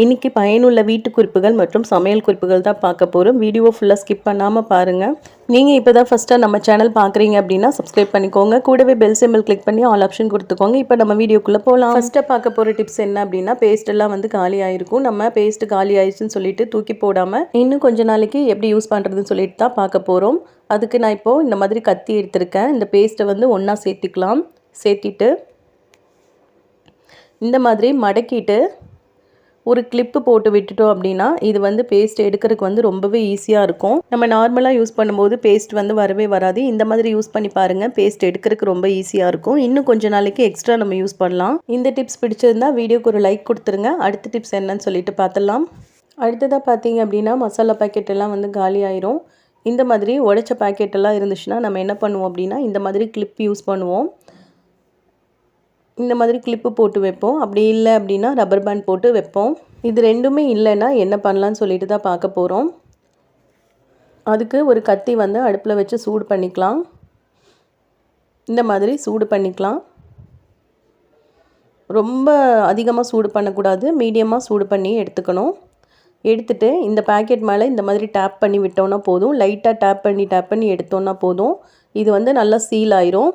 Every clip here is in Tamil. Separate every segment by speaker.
Speaker 1: இன்னைக்கு பயனுள்ள வீட்டு குறிப்புகள் மற்றும் சமையல் குறிப்புகள் தான் பார்க்க போகிறோம் வீடியோ ஃபுல்லாக ஸ்கிப் பண்ணாமல் பாருங்கள் நீங்கள் இப்போ தான் ஃபஸ்ட்டாக நம்ம சேனல் பார்க்குறீங்க அப்படின்னா சப்ஸ்கிரைப் பண்ணிக்கோங்க. கூடவே பெல் சிம்பிள் கிளிக் பண்ணி ஆல் ஆப்ஷன் கொடுத்துக்கோங்க. இப்போ நம்ம வீடியோக்குள்ளே போகலாம் ஃபஸ்ட்டாக பார்க்க போகிற டிப்ஸ் என்ன அப்படின்னா பேஸ்ட்டெல்லாம் வந்து காலி ஆயிருக்கும். நம்ம பேஸ்ட்டு காலி ஆயிடுச்சுன்னு சொல்லிட்டு தூக்கி போடாமல் இன்னும் கொஞ்ச நாளைக்கு எப்படி யூஸ் பண்ணுறதுன்னு சொல்லிட்டு தான் பார்க்க போகிறோம் அதுக்கு நான் இப்போது இந்த மாதிரி கத்தி எடுத்திருக்கேன். இந்த பேஸ்ட்டை வந்து ஒன்றா சேர்த்திக்கலாம். சேர்த்திட்டு இந்த மாதிரி மடக்கிட்டு ஒரு கிளிப்பு போட்டு விட்டுட்டோம் அப்படின்னா இது வந்து பேஸ்ட் எடுக்கிறதுக்கு வந்து ரொம்பவே ஈஸியாக இருக்கும். நம்ம நார்மலாக யூஸ் பண்ணும்போது பேஸ்ட் வந்து வரவே வராது. இந்த மாதிரி யூஸ் பண்ணி பாருங்கள் பேஸ்ட் எடுக்கிறதுக்கு ரொம்ப ஈஸியாக இருக்கும். இன்னும் கொஞ்ச நாளைக்கு எக்ஸ்ட்ரா நம்ம யூஸ் பண்ணலாம். இந்த டிப்ஸ் பிடிச்சிருந்தா வீடியோக்கு ஒரு லைக் கொடுத்துருங்க. அடுத்த டிப்ஸ் என்னன்னு சொல்லிட்டு பார்த்துடலாம் அடுத்ததாக பார்த்தீங்க அப்படின்னா மசாலா பாக்கெட் எல்லாம் வந்து காலி ஆயிரும். இந்த மாதிரி உடைச்ச பாக்கெட் எல்லாம் இருந்துச்சுன்னா நம்ம என்ன பண்ணுவோம் அப்படின்னா இந்த மாதிரி கிளிப் யூஸ் பண்ணுவோம். இந்த மாதிரி கிளிப்பு போட்டு வைப்போம். அப்படி இல்லை அப்படின்னா ரப்பர் பேண்ட் போட்டு வைப்போம். இது ரெண்டுமே இல்லைன்னா என்ன பண்ணலான்னு சொல்லிட்டு தான் பார்க்க போகிறோம் அதுக்கு ஒரு கத்தி வந்து அடுப்பில் வச்சு சூடு பண்ணிக்கலாம். இந்த மாதிரி சூடு பண்ணிக்கலாம். ரொம்ப அதிகமாக சூடு பண்ணக்கூடாது. மீடியமாக சூடு பண்ணி எடுத்துக்கணும். எடுத்துட்டு இந்த பேக்கெட் மேலே இந்த மாதிரி டேப் பண்ணி விட்டோம்னா போதும். லைட்டாக டேப் பண்ணி டேப் பண்ணி எடுத்தோன்னா போதும். இது வந்து நல்லா சீல் ஆயிரும்.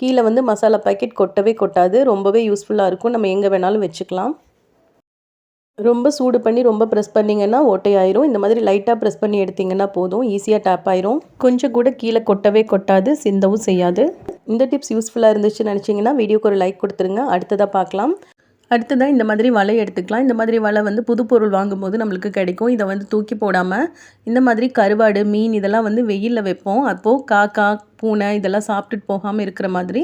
Speaker 1: கீழே வந்து மசாலா பாக்கெட் கொட்டவே கொட்டாது. ரொம்பவே யூஸ்ஃபுல்லாக இருக்கும். நம்ம எங்கே வேணாலும் வச்சுக்கலாம். ரொம்ப சூடு பண்ணி ரொம்ப ப்ரெஸ் பண்ணிங்கன்னா ஓட்டையாயிரும். இந்த மாதிரி லைட்டாக ப்ரெஸ் பண்ணி எடுத்திங்கன்னா போதும். ஈஸியாக டேப் ஆயிரும். கொஞ்சம் கூட கீழே கொட்டவே கொட்டாது. சிந்தவும் செய்யாது. இந்த டிப்ஸ் யூஸ்ஃபுல்லாக இருந்துச்சுன்னு நினச்சிங்கன்னா வீடியோக்கு ஒரு லைக் கொடுத்துருங்க. அடுத்ததாக பார்க்கலாம். அடுத்ததாக இந்த மாதிரி வலை எடுத்துக்கலாம். இந்த மாதிரி வலை வந்து புது பொருள் வாங்கும்போது நம்மளுக்கு கிடைக்கும். இதை வந்து தூக்கி போடாமல் இந்த மாதிரி கருவாடு மீன் இதெல்லாம் வந்து வெயிலில் வைப்போம். அப்போது காக்கா பூனை இதெல்லாம் சாப்பிட்டுட்டு போகாமல் இருக்கிற மாதிரி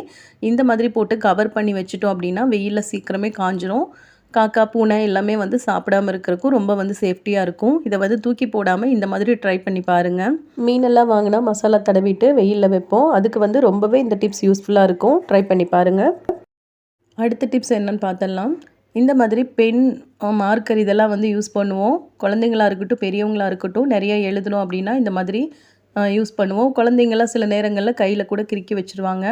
Speaker 1: இந்த மாதிரி போட்டு கவர் பண்ணி வச்சுட்டோம் அப்படின்னா வெயிலில் சீக்கிரமே காஞ்சிரும். காக்கா பூனை எல்லாமே வந்து சாப்பிடாம இருக்கிறக்கும் ரொம்ப வந்து சேஃப்டியாக இருக்கும். இதை வந்து தூக்கி போடாமல் இந்த மாதிரி ட்ரை பண்ணி பாருங்கள் மீனெல்லாம் வாங்கினா மசாலா தடவிட்டு வெயிலில் வைப்போம். அதுக்கு வந்து ரொம்பவே இந்த டிப்ஸ் யூஸ்ஃபுல்லாக இருக்கும். ட்ரை பண்ணி பாருங்கள் அடுத்த டிப்ஸ் என்னன்னு பார்த்தலாம் இந்த மாதிரி பென் மார்க்கர் இதெல்லாம் வந்து யூஸ் பண்ணுவோம். குழந்தைங்களா இருக்கட்டும் பெரியவங்களா இருக்கட்டும் நிறைய எழுதணும் அப்படின்னா இந்த மாதிரி யூஸ் பண்ணுவோம். குழந்தைங்களாம் சில நேரங்களில் கையில் கூட கிறுக்கி வச்சுருவாங்க.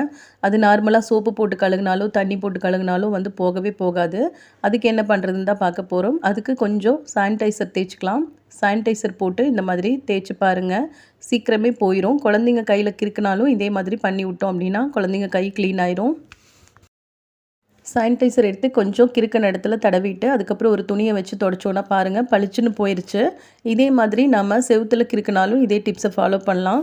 Speaker 1: அது நார்மலாக சோப்பு போட்டு கழுகுனாலும் தண்ணி போட்டு கழுகுனாலும் வந்து போகவே போகாது. அதுக்கு என்ன பண்ணுறதுன்னு தான் பார்க்க போகிறோம் அதுக்கு கொஞ்சம் சானிடைசர் தேய்ச்சிக்கலாம். சானிடைசர் போட்டு இந்த மாதிரி தேய்ச்சி பாருங்கள் சீக்கிரமே போயிடும் குழந்தைங்க கையில் கிறுக்கினாலும் இதே மாதிரி பண்ணி விட்டோம் அப்படின்னா குழந்தைங்க கை க்ளீன் ஆயிரும். சானிடைசர் எடுத்து கொஞ்சம் கிறுக்கின இடத்துல தடவிட்டு அதுக்கப்புறம் ஒரு துணியை வச்சு தொடச்சோன்னா பாருங்கள் பளிச்சுன்னு போயிடுச்சு இதே மாதிரி நம்ம செவுத்தில் கிறுக்கினாலும் இதே டிப்ஸை ஃபாலோ பண்ணலாம்.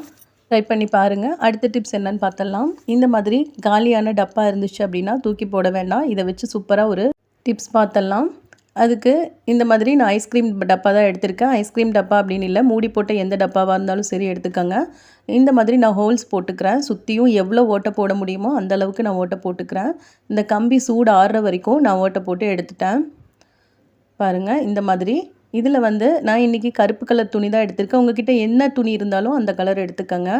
Speaker 1: ட்ரை பண்ணி பாருங்கள் அடுத்த டிப்ஸ் என்னன்னு பார்த்தலாம் இந்த மாதிரி காலியான டப்பா இருந்துச்சு அப்படின்னா தூக்கி போட வேண்டாம். இதை வச்சு சூப்பராக ஒரு டிப்ஸ் பார்த்தலாம் அதுக்கு இந்த மாதிரி நான் ஐஸ்கிரீம் டப்பா தான் எடுத்திருக்கேன். ஐஸ்கிரீம் டப்பா அப்படின்னு இல்லை மூடி போட்ட எந்த டப்பாவாக இருந்தாலும் சரி எடுத்துக்கோங்க. இந்த மாதிரி நான் ஹோல்ஸ் போட்டுக்கிறேன். சுற்றியும் எவ்வளோ ஓட்டை போட முடியுமோ அந்த அளவுக்கு நான் ஓட்டை போட்டுக்கிறேன். இந்த கம்பி சூடு ஆடுற வரைக்கும் நான் ஓட்டை போட்டு எடுத்துட்டேன். பாருங்கள் இந்த மாதிரி. இதில் வந்து நான் இன்றைக்கி கருப்பு கலர் துணி தான் எடுத்திருக்கேன். உங்ககிட்ட என்ன துணி இருந்தாலும் அந்த கலர் எடுத்துக்கோங்க.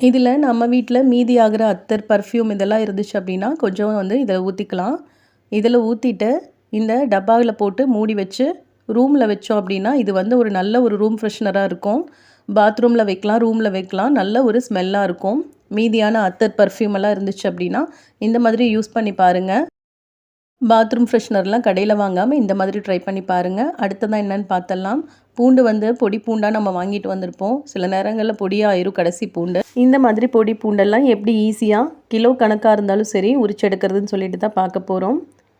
Speaker 1: இதில் நம்ம வீட்டில் மீதி ஆகிற அத்தர் பர்ஃப்யூம் இதெல்லாம் இருந்துச்சு அப்படின்னா கொஞ்சம் வந்து இதில் ஊற்றிக்கலாம் இதில் ஊற்றிட்டு இந்த டப்பாவில் போட்டு மூடி வச்சு ரூமில் வச்சோம் அப்படின்னா இது வந்து ஒரு நல்ல ஒரு ரூம் ஃப்ரெஷ்னராக இருக்கும். பாத்ரூமில் வைக்கலாம் ரூமில் வைக்கலாம். நல்ல ஒரு ஸ்மெல்லாக இருக்கும். மீதியான அத்தர் பர்ஃப்யூம் எல்லாம் இருந்துச்சு அப்படின்னா இந்த மாதிரி யூஸ் பண்ணி பாருங்கள் பாத்ரூம் ஃப்ரெஷ்னர்லாம் கடையில் வாங்காமல் இந்த மாதிரி ட்ரை பண்ணி பாருங்கள் அடுத்ததான் என்னென்னு பார்த்தலாம். பூண்டு வந்து பொடி பூண்டாக நம்ம வாங்கிட்டு வந்திருப்போம். சில நேரங்களில் பொடியாக ஆயிரும் கடைசி பூண்டு. இந்த மாதிரி பொடி பூண்டெல்லாம் எப்படி ஈஸியாக கிலோ கணக்காக இருந்தாலும் சரி உரிச்செடுக்கிறதுன்னு சொல்லிட்டு தான் பார்க்க போகிறோம்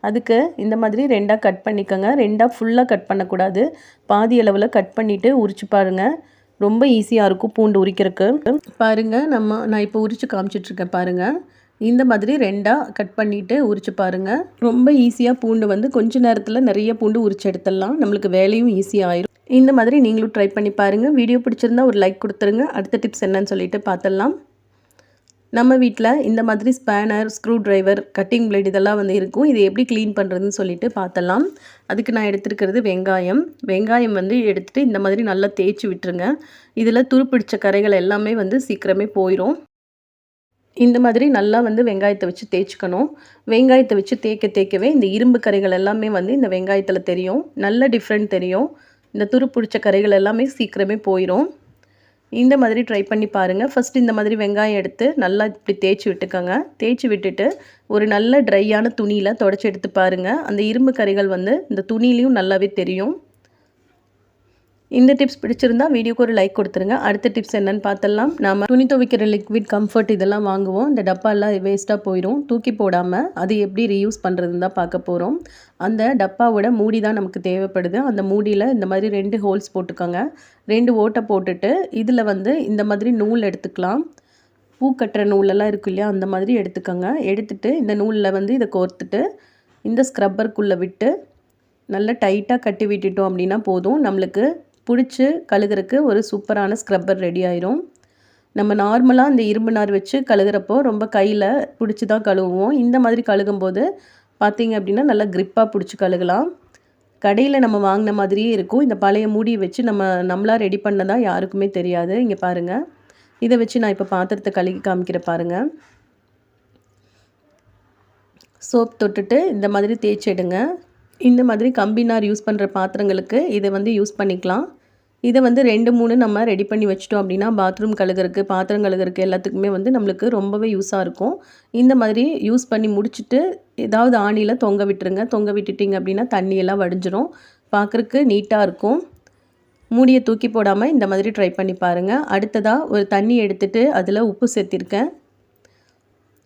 Speaker 1: அதுக்கு இந்த மாதிரி ரெண்டாக கட் பண்ணிக்கோங்க. ரெண்டாக ஃபுல்லாக கட் பண்ணக்கூடாது. பாதி அளவில் கட் பண்ணிவிட்டு உரிச்சு பாருங்கள் ரொம்ப ஈஸியாக இருக்கும் பூண்டு உரிக்கிறதுக்கு. பாருங்கள் நம்ம நான் இப்போ உரித்து காமிச்சிட்ருக்கேன் பாருங்கள் இந்த மாதிரி ரெண்டாக கட் பண்ணிவிட்டு உரிச்சு பாருங்கள் ரொம்ப ஈஸியாக பூண்டு வந்து கொஞ்ச நேரத்தில் நிறைய பூண்டு உரிச்சு எடுத்துடலாம். நம்மளுக்கு வேலையும் ஈஸியாக ஆயிரும். இந்த மாதிரி நீங்களும் ட்ரை பண்ணி பாருங்கள் வீடியோ பிடிச்சிருந்தா ஒரு லைக் கொடுத்துருங்க. அடுத்த டிப்ஸ் என்னன்னு சொல்லிட்டு பார்த்துடலாம் நம்ம வீட்டில் இந்த மாதிரி spanner screwdriver cutting blade இதெல்லாம் வந்து இருக்கும். இது எப்படி க்ளீன் பண்ணுறதுன்னு சொல்லிட்டு பார்த்தலாம் அதுக்கு நான் எடுத்துருக்கிறது வெங்காயம். வெங்காயம் வந்து எடுத்துகிட்டு இந்த மாதிரி நல்லா தேய்ச்சி விட்டுருங்க. இதில் துருப்பிடிச்ச கரைகள் எல்லாமே வந்து சீக்கிரமே போயிடும் இந்த மாதிரி நல்லா வந்து வெங்காயத்தை வச்சு தேய்ச்சிக்கணும். வெங்காயத்தை வச்சு தேய்க்க தேய்க்கவே இந்த இரும்பு கரைகள் எல்லாமே வந்து இந்த வெங்காயத்தில் தெரியும். நல்ல டிஃப்ரெண்ட் தெரியும். இந்த துரு பிடிச்ச கரைகள் எல்லாமே சீக்கிரமே போயிடும் இந்த மாதிரி ட்ரை பண்ணி பாருங்கள் ஃபஸ்ட் இந்த மாதிரி வெங்காயம் எடுத்து நல்லா இப்படி தேய்ச்சி விட்டுக்கோங்க. தேய்ச்சி விட்டுட்டு ஒரு நல்ல ட்ரையான துணியில் தொடச்சி எடுத்து பாருங்கள் அந்த இரும்பு கறிகள் வந்து இந்த துணிலையும் நல்லாவே தெரியும். இந்த டிப்ஸ் பிடிச்சிருந்தா வீடியோக்கு ஒரு லைக் கொடுத்துருங்க. அடுத்த டிப்ஸ் என்னன்னு பார்த்தலாம் நாம துணி துவைக்கிற லிக்விட் கம்ஃபர்ட் இதெல்லாம் வாங்குவோம். இந்த டப்பாலாம் வேஸ்ட்டாக போயிடும் தூக்கி போடாமல் அது எப்படி ரீயூஸ் பண்ணுறதுன்னு தான் பார்க்க போகிறோம் அந்த டப்பாவோட மூடி தான் நமக்கு தேவைப்படுது. அந்த மூடியில் இந்த மாதிரி ரெண்டு ஹோல்ஸ் போட்டுக்கோங்க. ரெண்டு ஓட்டை போட்டுட்டு இதில் வந்து இந்த மாதிரி நூல் எடுத்துக்கலாம். பூ கட்டுற நூலெல்லாம் இருக்கு இல்லையா? அந்த மாதிரி எடுத்துக்கோங்க. எடுத்துட்டு இந்த நூலில் வந்து இதை கோர்த்துட்டு இந்த ஸ்க்ரப்பருக்குள்ளே விட்டு நல்லா டைட்டாக கட்டி விட்டுட்டோம் அப்படின்னா போதும். நம்மளுக்கு பிடிச்சி கழுகுறக்கு ஒரு சூப்பரான ஸ்க்ரப்பர் ரெடி ஆயிரும். நம்ம நார்மலாக இந்த இரும்பு நார் வச்சு கழுகுறப்போ ரொம்ப கையில் பிடிச்சி தான் கழுவுவோம். இந்த மாதிரி கழுகும்போது பார்த்தீங்க அப்படின்னா நல்லா க்ரிப்பாக பிடிச்சி கழுகலாம். கடையில் நம்ம வாங்கின மாதிரியே இருக்கும். இந்த பழைய மூடியை வச்சு நம்ம நம்மளாக ரெடி பண்ணதா யாருக்குமே தெரியாது. இங்கே பாருங்கள் இதை வச்சு நான் இப்போ பாத்திரத்தை கழுகி காமிக்கிற பாருங்கள் சோப் தொட்டுட்டு இந்த மாதிரி தேய்ச்சிடுங்க இந்த மாதிரி கம்பினார் யூஸ் பண்ணுற பாத்திரங்களுக்கு இதை வந்து யூஸ் பண்ணிக்கலாம். இதை வந்து ரெண்டு மூணு நம்ம ரெடி பண்ணி வச்சிட்டோம் அப்படின்னா பாத்ரூம் கழுகுறக்கு பாத்திரம் கழுகுறக்கு எல்லாத்துக்குமே வந்து நம்மளுக்கு ரொம்பவே யூஸாக இருக்கும். இந்த மாதிரி யூஸ் பண்ணி முடிச்சுட்டு ஏதாவது ஆணியில் தொங்க விட்டுருங்க. தொங்க விட்டுட்டிங்க அப்படின்னா தண்ணியெல்லாம் வடிஞ்சிரும். பார்க்குறக்கு நீட்டாக இருக்கும். மூடியை தூக்கி போடாமல் இந்த மாதிரி ட்ரை பண்ணி பாருங்கள் அடுத்ததாக ஒரு தண்ணி எடுத்துகிட்டு அதில் உப்பு சேர்த்திருக்கேன்.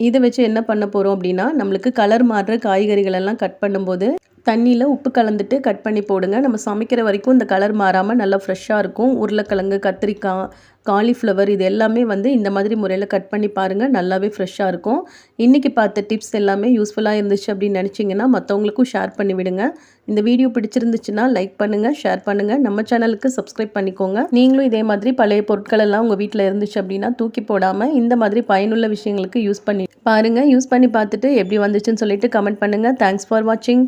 Speaker 1: இதை வச்சு என்ன பண்ண போகிறோம் அப்படின்னா நம்மளுக்கு கலர் மாறுற காய்கறிகள் எல்லாம் கட் பண்ணும்போது தண்ணியில் உப்பு கலந்துட்டு கட் பண்ணி போடுங்க. நம்ம சமைக்கிற வரைக்கும் இந்த கலர் மாறாமல் நல்லா ஃப்ரெஷ்ஷாக இருக்கும். உருளைக்கிழங்கு கத்திரிக்காய் காலிஃப்ளவர் இது எல்லாமே வந்து இந்த மாதிரி முறையில் கட் பண்ணி பாருங்கள் நல்லாவே ஃப்ரெஷ்ஷாக இருக்கும். இன்றைக்கி பார்த்த டிப்ஸ் எல்லாமே யூஸ்ஃபுல்லாக இருந்துச்சு அப்படின்னு நினச்சிங்கன்னா மற்றவங்களுக்கும் ஷேர் பண்ணி விடுங்க. இந்த வீடியோ பிடிச்சிருந்துச்சுன்னா லைக் பண்ணுங்கள் ஷேர் பண்ணுங்கள் நம்ம சேனலுக்கு சப்ஸ்கிரைப் பண்ணிக்கோங்க. நீங்களும் இதே மாதிரி பழைய பொருட்கள் எல்லாம் உங்கள் வீட்டில் இருந்துச்சு அப்படின்னா தூக்கி போடாமல் இந்த மாதிரி பயனுள்ள விஷயங்களுக்கு யூஸ் பண்ணி பாருங்கள் யூஸ் பண்ணி பார்த்துட்டு எப்படி வந்துச்சுன்னு சொல்லிட்டு கமெண்ட் பண்ணுங்கள் தேங்க்ஸ் ஃபார் வாட்சிங்